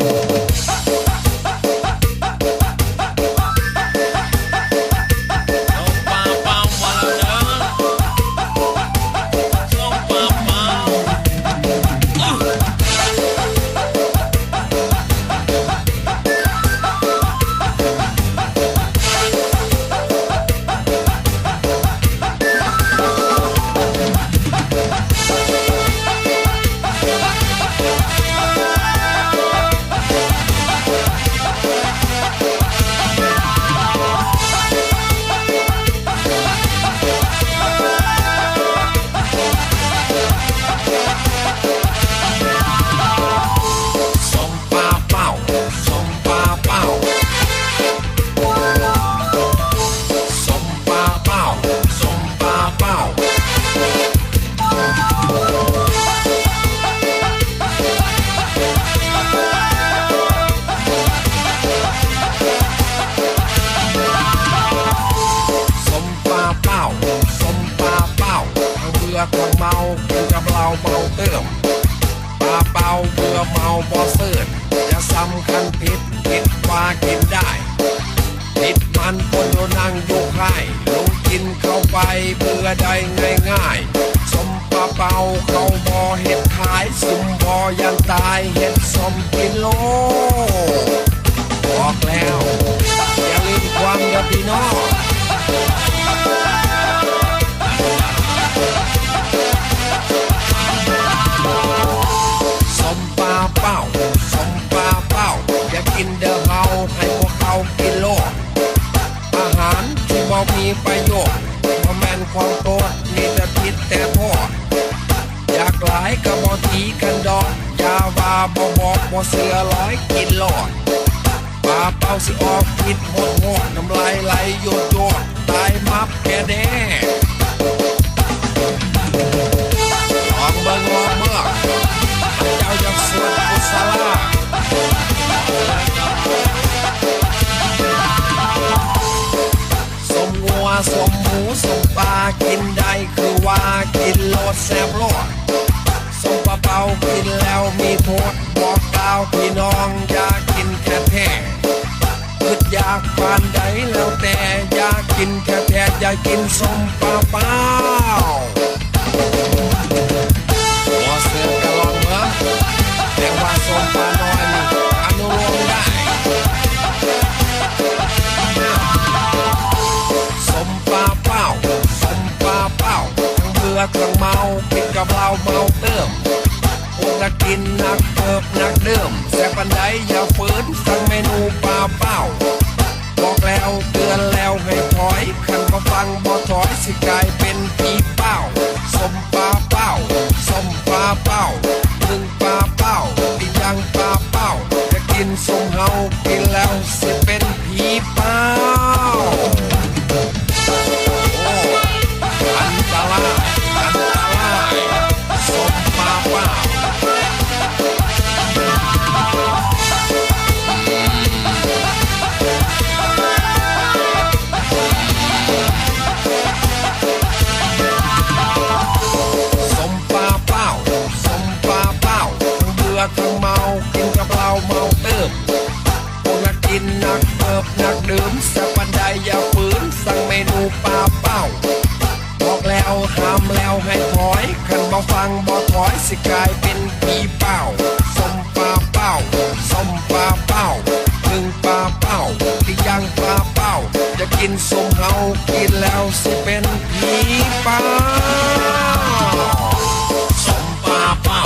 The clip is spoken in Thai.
ส้าเมาเติมปลาเปาเบื่อเมาบอเสื่นอย่าสำคัญผิดผิดว่ากินได้ผิดมันคนโดนั่งอยู่ใครลงกินเข้าไปเบื่อได้ง่ายๆสมปลาเปาเขาบ่เห็ดขายซุมบ่ยันตายเห็ดากหลายก็บ่ตีกันดอกอย่าว่าบ่บอกบ่เสือร้อยกินโลอดปลาเป้าสิออกพิษหดหดน้ำลายไหลโยดโยดตายมับแค่แน่ลองเบิ่งลองเบิ่งเจ้าอยากสวดกุศลาสมงัวสมหมูสมปลากินได้คือว่ากินโลดแซบโลดากปานใดแล้วแต่อยากกินแค่แท้อยากกินสมปลาเปาหัวเสือกะลองเมือแต่ว่าสมปลาน้อยนี่อนุโลมได้สมปลาเป้าสมปลาเป้าทั้งเบื่อทั้งเมากินกับเราเมาเติมพวกนักกินนักเติบนักเดิมแซ่บปันใดอย่าฝืนทั้งเมนูปลาเป้า วเตือนแล้วให้ถอยขันก็ฟังบ่ถอยสิกลายเป็นผีเป้าสมปลาเป้าสมปลาเป้าหนึ่งปลาเป้าอีกอย่างปลาเป้าจะกินสมเฮากินแล้วสิเป็นผีเป้า กินนักเติบนักดื่มสักปันใดอย่าฝืนสั่งเมนูปลาเป้า บอกแล้วห้ามแล้วให้ถอยขันบ่ฟังบ่ถอยสิกลายเป็นผีเป้าสมปลาเป้าสมปลาเป้าหนึ่งปลาเป้าอีกอย่างปลาเป้าจะกินสมเฮากินแล้วสิเป็นผีเป้าสมปลาเป้า